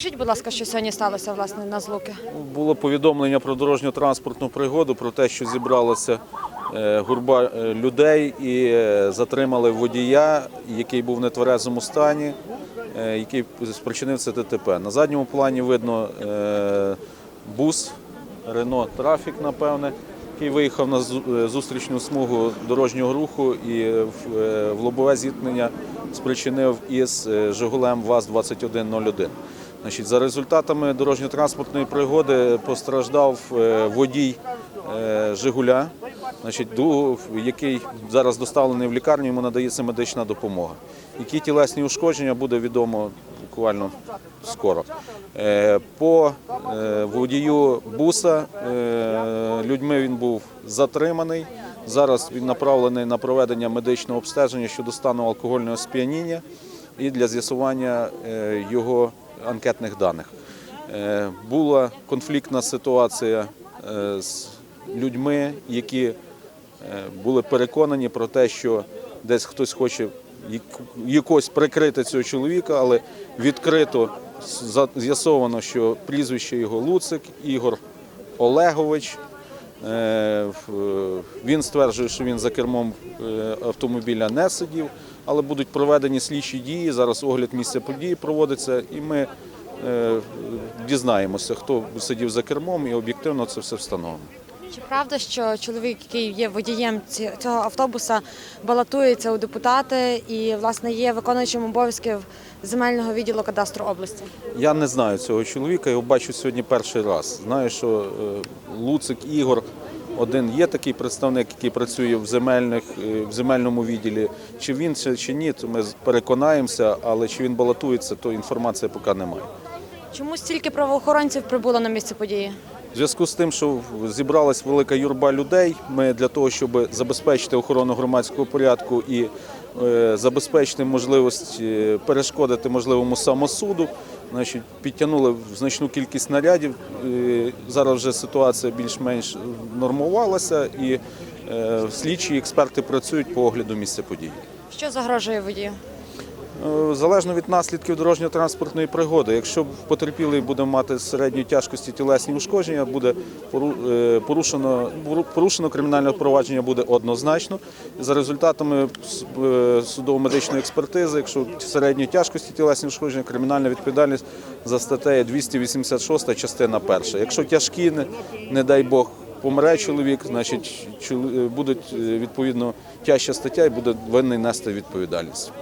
Скажіть, будь ласка, що сьогодні сталося власне на злуки? Було повідомлення про дорожньо-транспортну пригоду, про те, що зібралася е, гурба е, людей і е, затримали водія, який був в нетверезому стані, який спричинив це ДТП. На задньому плані видно бус Рено Трафік, напевне, який виїхав на зустрічну смугу дорожнього руху і в лобове зіткнення спричинив із Жигулем ВАЗ-2101. За результатами дорожньо-транспортної пригоди постраждав е, водій е, Жигуля, значить, який зараз доставлений в лікарню, йому надається медична допомога. Які тілесні ушкодження буде відомо буквально скоро. Е, По водію буса людьми він був затриманий. Зараз він направлений на проведення медичного обстеження щодо стану алкогольного сп'яніння і для з'ясування його анкетних даних. Е, Була конфліктна ситуація е, з людьми, які е, були переконані про те, що десь хтось хоче якось прикрити цього чоловіка, але відкрито з'ясовано, що прізвище його Луцик Ігор Олегович. Е, в- Він стверджує, що він за кермом е, автомобіля не сидів, але будуть проведені слідчі дії. Зараз огляд місця події проводиться, і ми е, дізнаємося, хто сидів за кермом, і об'єктивно це все встановимо. Чи правда, що чоловік, який є водієм цього автобуса, балотується у депутати і власне є виконуючим обов'язків земельного відділу кадастру області? Я не знаю цього чоловіка, його бачу сьогодні перший раз. Знаю, що е, Луцик Ігор один є такий представник, який працює в земельних е, в земельному відділі. Чи він це чи ні, то ми переконаємося, але чи він балотується, то інформації поки немає. Чому стільки правоохоронців прибуло на місце події? В зв'язку з тим, що зібралась велика юрба людей, ми для того, щоб забезпечити охорону громадського порядку і е, забезпечити можливість е, перешкодити можливому самосуду, значить, підтягнули значну кількість нарядів. Зараз вже ситуація більш-менш нормувалася, і е, слідчі експерти працюють по огляду місця події. Що загрожує водію? Е, Залежно від наслідків дорожньо-транспортної пригоди. Якщо потерпілий буде мати середньої тяжкості тілесні ушкодження, буде е, порушено, пору- порушено кримінальне провадження буде однозначно. За результатами е, судово-медичної експертизи, якщо середньої тяжкості тілесні ушкодження, кримінальна відповідальність за статтею 286 частина перша. Якщо тяжкі, не, дай Бог, помре чоловік, значить будуть відповідно тяжча стаття і буде винний нести відповідальність.